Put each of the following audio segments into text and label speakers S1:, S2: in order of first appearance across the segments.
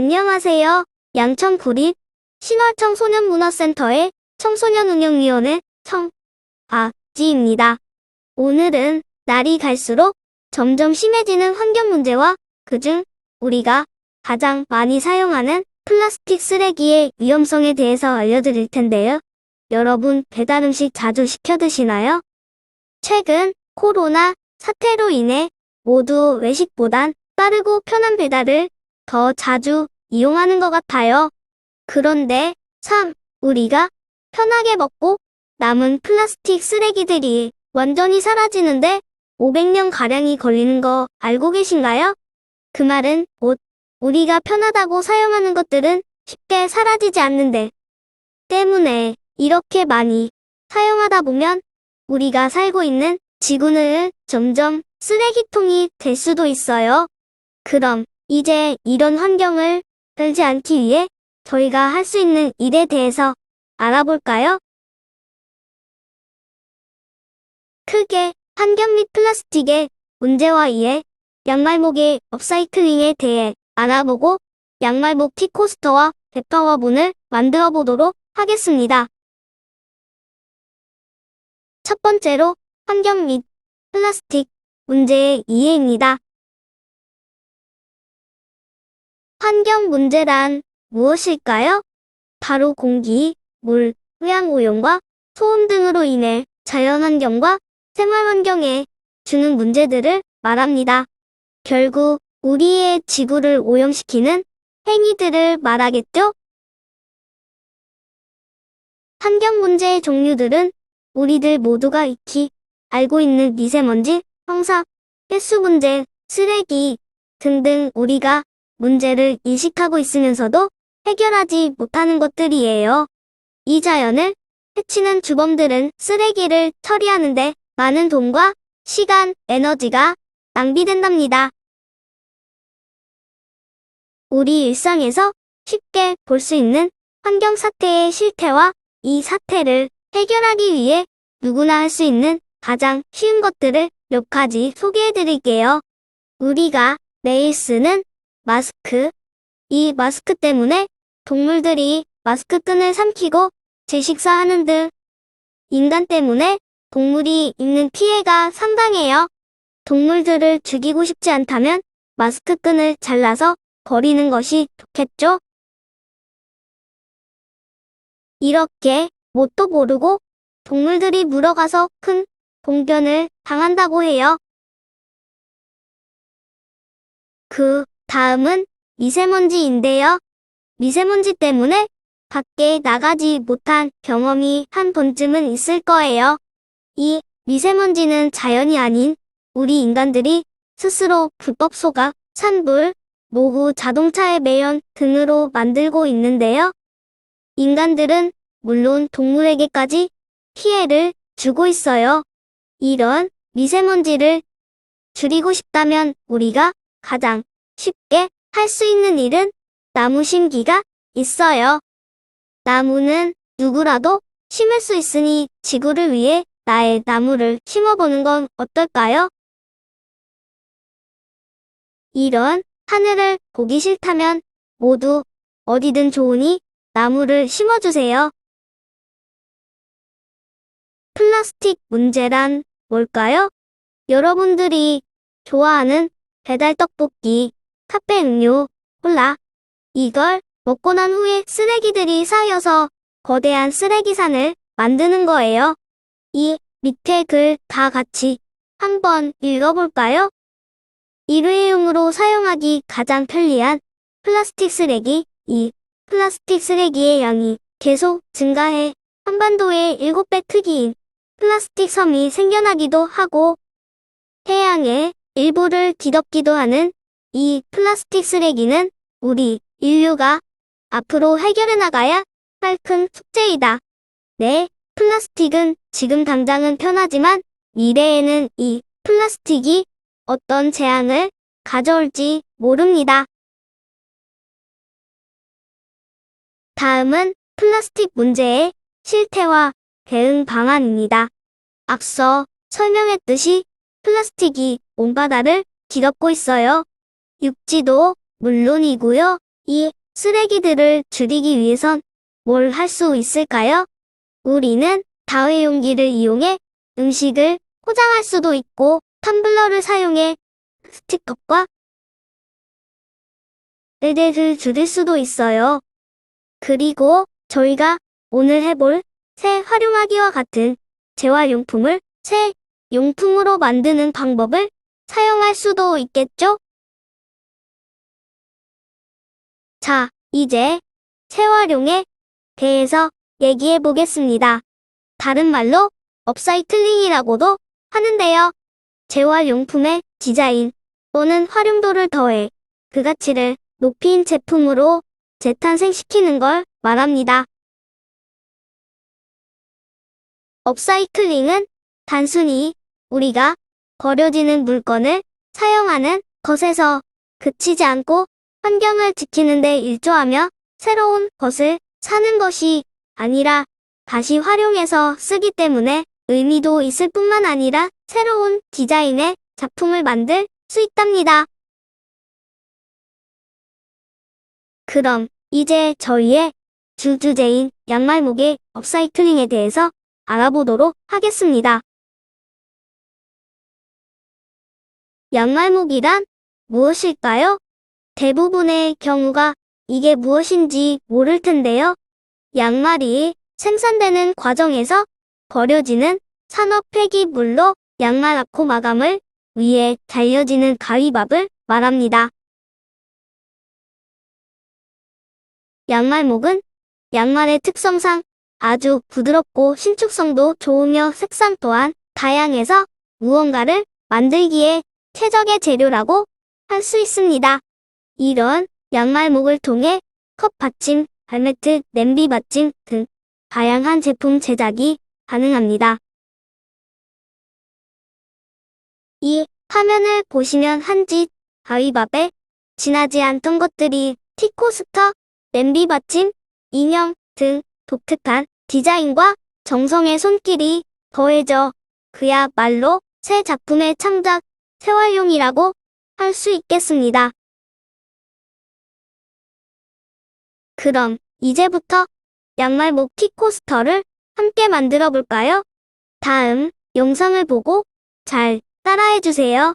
S1: 안녕하세요. 양천구립 신월청소년문화센터의 청소년운영위원회 청아지입니다. 오늘은 날이 갈수록 점점 심해지는 환경 문제와 그중 우리가 가장 많이 사용하는 플라스틱 쓰레기의 위험성에 대해서 알려드릴 텐데요. 여러분 배달 음식 자주 시켜 드시나요? 최근 코로나 사태로 인해 모두 외식보단 빠르고 편한 배달을 더 자주 이용하는 것 같아요. 그런데 참 우리가 편하게 먹고 남은 플라스틱 쓰레기들이 완전히 사라지는데 500년 가량이 걸리는 거 알고 계신가요? 그 말은 곧 우리가 편하다고 사용하는 것들은 쉽게 사라지지 않는데 때문에 이렇게 많이 사용하다 보면 우리가 살고 있는 지구는 점점 쓰레기통이 될 수도 있어요. 그럼 이제 이런 환경을 들지 않기 위해 저희가 할 수 있는 일에 대해서 알아볼까요? 크게 환경 및 플라스틱의 문제와 이에 양말목의 업사이클링에 대해 알아보고 양말목 티코스터와 대파화분을 만들어 보도록 하겠습니다. 첫 번째로 환경 및 플라스틱 문제의 이해입니다. 환경 문제란 무엇일까요? 바로 공기, 물, 토양 오염과 소음 등으로 인해 자연환경과 생활환경에 주는 문제들을 말합니다. 결국 우리의 지구를 오염시키는 행위들을 말하겠죠? 환경 문제의 종류들은 우리들 모두가 익히 알고 있는 미세먼지, 황사, 횟수 문제, 쓰레기 등등 우리가 문제를 인식하고 있으면서도 해결하지 못하는 것들이에요. 이 자연을 해치는 주범들은 쓰레기를 처리하는데 많은 돈과 시간, 에너지가 낭비된답니다. 우리 일상에서 쉽게 볼 수 있는 환경 사태의 실태와 이 사태를 해결하기 위해 누구나 할 수 있는 가장 쉬운 것들을 몇 가지 소개해 드릴게요. 우리가 매일 쓰는 마스크. 이 마스크 때문에 동물들이 마스크 끈을 삼키고 재식사하는 등 인간 때문에 동물이 입는 피해가 상당해요. 동물들을 죽이고 싶지 않다면 마스크 끈을 잘라서 버리는 것이 좋겠죠? 이렇게 뭣도 모르고 동물들이 물어가서 큰 봉변을 당한다고 해요. 그 다음은 미세먼지인데요. 미세먼지 때문에 밖에 나가지 못한 경험이 한 번쯤은 있을 거예요. 이 미세먼지는 자연이 아닌 우리 인간들이 스스로 불법 소각, 산불, 노후 자동차의 매연 등으로 만들고 있는데요. 인간들은 물론 동물에게까지 피해를 주고 있어요. 이런 미세먼지를 줄이고 싶다면 우리가 가장 쉽게 할 수 있는 일은 나무 심기가 있어요. 나무는 누구라도 심을 수 있으니 지구를 위해 나의 나무를 심어보는 건 어떨까요? 이런 하늘을 보기 싫다면 모두 어디든 좋으니 나무를 심어주세요. 플라스틱 문제란 뭘까요? 여러분들이 좋아하는 배달 떡볶이, 카페 음료, 콜라. 이걸 먹고 난 후에 쓰레기들이 쌓여서 거대한 쓰레기산을 만드는 거예요. 이 밑에 글 다 같이 한번 읽어볼까요? 일회용으로 사용하기 가장 편리한 플라스틱 쓰레기. 이 플라스틱 쓰레기의 양이 계속 증가해 한반도의 7배 크기인 플라스틱 섬이 생겨나기도 하고 해양의 일부를 뒤덮기도 하는 이 플라스틱 쓰레기는 우리 인류가 앞으로 해결해 나가야 할 큰 숙제이다. 네, 플라스틱은 지금 당장은 편하지만 미래에는 이 플라스틱이 어떤 재앙을 가져올지 모릅니다. 다음은 플라스틱 문제의 실태와 대응 방안입니다. 앞서 설명했듯이 플라스틱이 온 바다를 뒤덮고 있어요. 육지도 물론이고요. 이 쓰레기들을 줄이기 위해선 뭘 할 수 있을까요? 우리는 다회용기를 이용해 음식을 포장할 수도 있고 텀블러를 사용해 스티커과 의대를 줄일 수도 있어요. 그리고 저희가 오늘 해볼 새 활용하기와 같은 재활용품을 새 용품으로 만드는 방법을 사용할 수도 있겠죠? 자, 이제 재활용에 대해서 얘기해 보겠습니다. 다른 말로 업사이클링이라고도 하는데요. 재활용품의 디자인 또는 활용도를 더해 그 가치를 높인 제품으로 재탄생시키는 걸 말합니다. 업사이클링은 단순히 우리가 버려지는 물건을 사용하는 것에서 그치지 않고 환경을 지키는 데 일조하며 새로운 것을 사는 것이 아니라 다시 활용해서 쓰기 때문에 의미도 있을 뿐만 아니라 새로운 디자인의 작품을 만들 수 있답니다. 그럼 이제 저희의 주주제인 양말목의 업사이클링에 대해서 알아보도록 하겠습니다. 양말목이란 무엇일까요? 대부분의 경우가 이게 무엇인지 모를 텐데요. 양말이 생산되는 과정에서 버려지는 산업 폐기물로 양말 아코 마감을 위해 달려지는 가위밥을 말합니다. 양말목은 양말의 특성상 아주 부드럽고 신축성도 좋으며 색상 또한 다양해서 무언가를 만들기에 최적의 재료라고 할 수 있습니다. 이런 양말목을 통해 컵 받침, 발매트, 냄비 받침 등 다양한 제품 제작이 가능합니다. 이 화면을 보시면 한짓 가위밥에 지나지 않던 것들이 티코스터, 냄비 받침, 인형 등 독특한 디자인과 정성의 손길이 더해져 그야말로 새 작품의 창작, 재활용이라고 할 수 있겠습니다. 그럼 이제부터 양말목 티코스터를 함께 만들어 볼까요? 다음 영상을 보고 잘 따라해 주세요.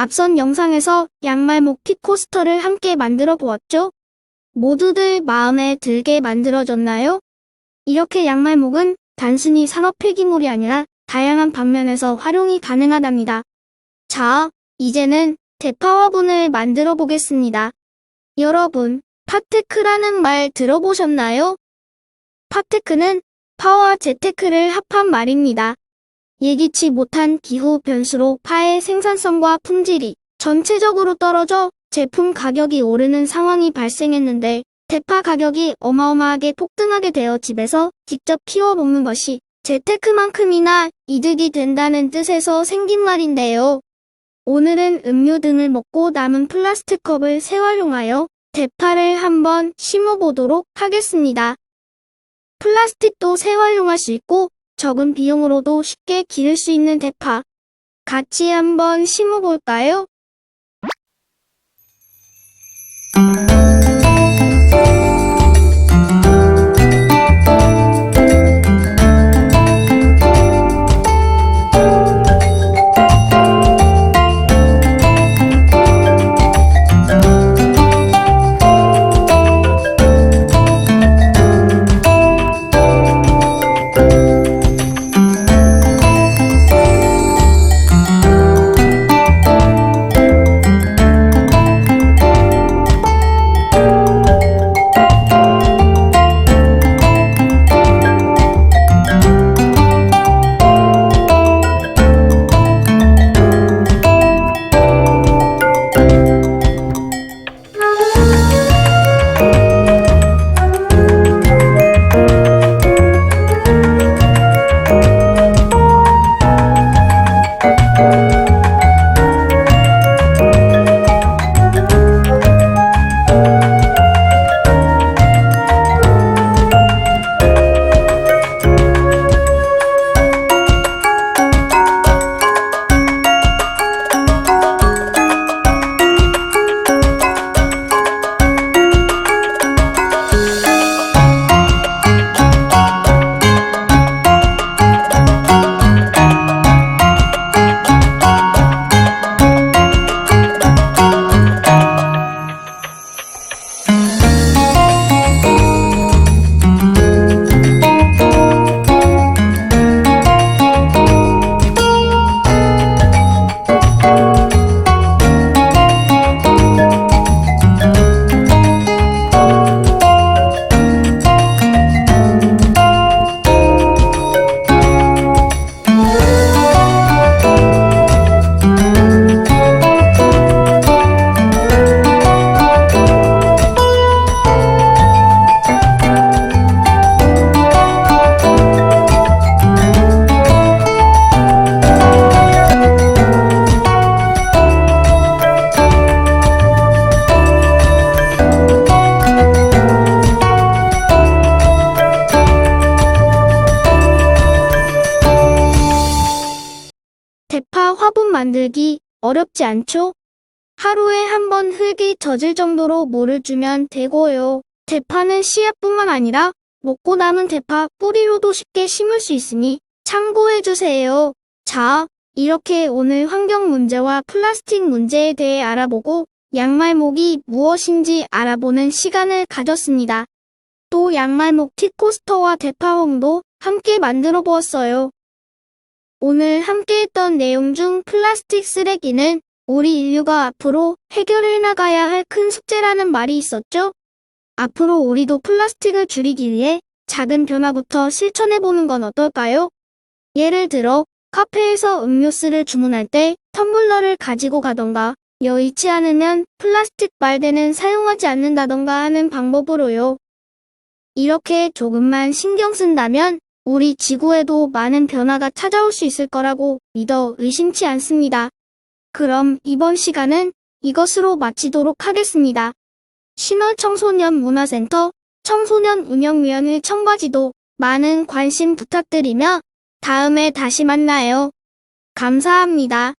S2: 앞선 영상에서 양말목 핏코스터를 함께 만들어 보았죠? 모두들 마음에 들게 만들어졌나요? 이렇게 양말목은 단순히 산업 폐기물이 아니라 다양한 방면에서 활용이 가능하답니다. 자, 이제는 대파화분을 만들어 보겠습니다. 여러분, 파테크라는 말 들어보셨나요? 파테크는 파와 재테크를 합한 말입니다. 예기치 못한 기후 변수로 파의 생산성과 품질이 전체적으로 떨어져 제품 가격이 오르는 상황이 발생했는데 대파 가격이 어마어마하게 폭등하게 되어 집에서 직접 키워 먹는 것이 재테크만큼이나 이득이 된다는 뜻에서 생긴 말인데요. 오늘은 음료 등을 먹고 남은 플라스틱 컵을 재활용하여 대파를 한번 심어보도록 하겠습니다. 플라스틱도 재활용할 수 있고 적은 비용으로도 쉽게 기를 수 있는 대파. 같이 한번 심어볼까요? 어렵지 않죠? 하루에 한 번 흙이 젖을 정도로 물을 주면 되고요. 대파는 씨앗뿐만 아니라 먹고 남은 대파 뿌리로도 쉽게 심을 수 있으니 참고해주세요. 자, 이렇게 오늘 환경 문제와 플라스틱 문제에 대해 알아보고 양말목이 무엇인지 알아보는 시간을 가졌습니다. 또 양말목 팁코스터와 대파홍도 함께 만들어 보았어요. 오늘 함께 했던 내용 중 플라스틱 쓰레기는 우리 인류가 앞으로 해결해 나가야 할 큰 숙제라는 말이 있었죠? 앞으로 우리도 플라스틱을 줄이기 위해 작은 변화부터 실천해보는 건 어떨까요? 예를 들어, 카페에서 음료수를 주문할 때 텀블러를 가지고 가던가, 여의치 않으면 플라스틱 빨대는 사용하지 않는다던가 하는 방법으로요. 이렇게 조금만 신경 쓴다면 우리 지구에도 많은 변화가 찾아올 수 있을 거라고 믿어 의심치 않습니다. 그럼 이번 시간은 이것으로 마치도록 하겠습니다. 신월 청소년 문화센터 청소년 운영위원회 청바지도 많은 관심 부탁드리며 다음에 다시 만나요. 감사합니다.